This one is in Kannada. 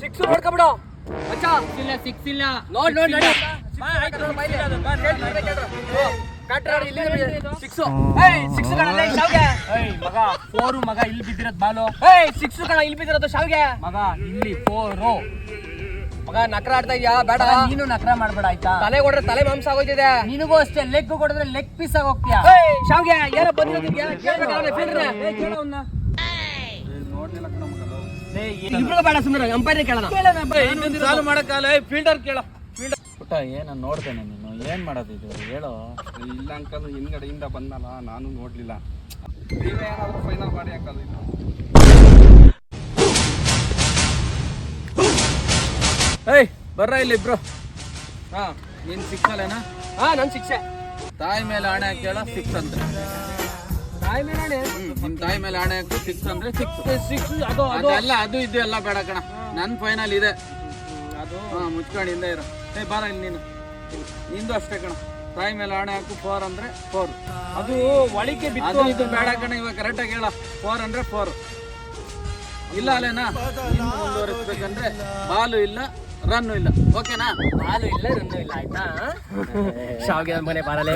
ಸಿಕ್ಸ್ ನೋಡ್ಕೊಬಿಡು ಮಚ್ಚ. ಇಲ್ಲ ಸಿಕ್ಸ್ ಇಲ್ಲ. ನೋಡ್ ನೋಡಿ ನೋಡಿ. ಸಿಕ್ಸ್ ಶಾವ್ಗೆ. ಮಗ ಫೋರು ಮಗ ಇಲ್ಲಿ ಬಿದ್ದಿರೋದು ಬಾಲು. ಏಯ್ ಸಿಕ್ಸ್ ಕಣ ಇಲ್ಲಿ ಬಿದ್ದಿರೋದು ಶಾವ್ಗೆ. ಮಗ ಇಲ್ಲಿ ಫೋರು. ಮಗ ನಕರ ಆಡ್ತಾ ಇದೀಯಾ? ಬೇಡ. ನೀನು ನಕರ ಮಾಡ್ಬೇಡ ಆಯ್ತಾ? ತಲೆ ಕೊಡ್ರೆ ತಲೆ ಮಾಂಸ ಆಗೋಯ್ತಿದೆ. ನಿನಗೂ ಅಷ್ಟೇ ಲೆಗ್ ಕೊಡಿದ್ರೆ ಲೆಗ್ ಪೀಸ್ ಆಗಿ ಹೋಗ್ತೀಯಾ? ಏಯ್ ಶಾವ್ಗೆ ಏನೋ ಬಂದಿರೋದಿದ್ಯಾ ಕೇಳ್ಬೇಕಲ್ಲ ಕೇಳ್ರೆ ಕೇಳೋ ಅವ್ನ. ಇಬ್ರಿಗೂ ಬೇಡ ಸುಮ್ಮನೆ ಅಂಪೈರ್ ಕೇಳೋಣ. ಚಾಲು ಮಾಡಕ್ಕಲ್ಲ ಫೀಲ್ಡರ್ ಕೇಳ. ಪುಟ್ಟ ಏನ ನೋಡ್ತೇನೆ ನೀನು. ಏನ್ ಮಾಡೋದು ಹೇಳು. ಇಲ್ಲ ಅಂಕಲ್ ಹಿಂದಡೆಯಿಂದ ಬಂದಲ್ಲ ನಾನು ನೋಡ್ಲಿಲ್ಲ. ನೀವೇ ಏನಾದ್ರು ಫೈನಲ್ ಮಾಡಿ ಅಂಕಲ್ ಇದು. ಏಯ್ ಬರ್ರ ಇಲ್ಲಿ ಇಬ್ರು. ಹಾ ನೀನ್ ಸಿಕ್ಸಲೇನಾ ಹಾ ನನ್ ಶಿಕ್ಷೆ. ತಾಯಿ ಮೇಲೆ ಆಣೆ ಹಾಕೇಳ ಸಿಕ್ಸ್ ಅಂತ ತಾಯಿ ಮೇಲೆ ನಿಮ್ ತಾಯಿ ಮೇಲೆ ಆಣೆ ಹಾಕಿ ಸಿಕ್ಸ್ ಅಂದ್ರೆ ಸಿಕ್ಸ್ ಸಿಕ್ಸ್ ಅದು ಅದು. ಅದೆಲ್ಲ ಅದು ಇದು ಎಲ್ಲ ಬೇಡ ಕಣ. ನನ್ ಫೈನಲ್ ಇದೆ. ಅದು. ಹಾ ಮುಚ್ಕೊಂಡು ಹಿಂದೆ ಇರೋ. ಏ ಬಾರ ಇಲ್ಲಿ ನೀನು. ನಿಂದು ಅಷ್ಟೇ ಕಣ. ತಾಯಿ ಮೇಲೆ ಆಣೆ ಹಾಕು ಫೋರ್ ಅಂದ್ರೆ ಫೋರ್ ಅದು ಒಳಿಕೆ ಬಿತ್ತು ಇದು ಬೇಡ ಕಣ ಇವಾಗ ಕರೆಕ್ಟಾಗಿ ಹೇಳ. ಫೋರ್ ಅಂದ್ರೆ ಫೋರ್ ಇಲ್ಲ ಅಲ್ಲೇನಾ? ಮುಂದುವರಿಸ್ಬೇಕಂದ್ರೆ ಬಾಲು ಇಲ್ಲ ರನ್ನು ಇಲ್ಲ. ಓಕೆನಾ ಬಾಲು ಇಲ್ಲ ರನ್ನು ಇಲ್ಲ ಆಯ್ತಾ? ಶಾವ್ಗೆ ಮನೆ ಬಾರಲೇ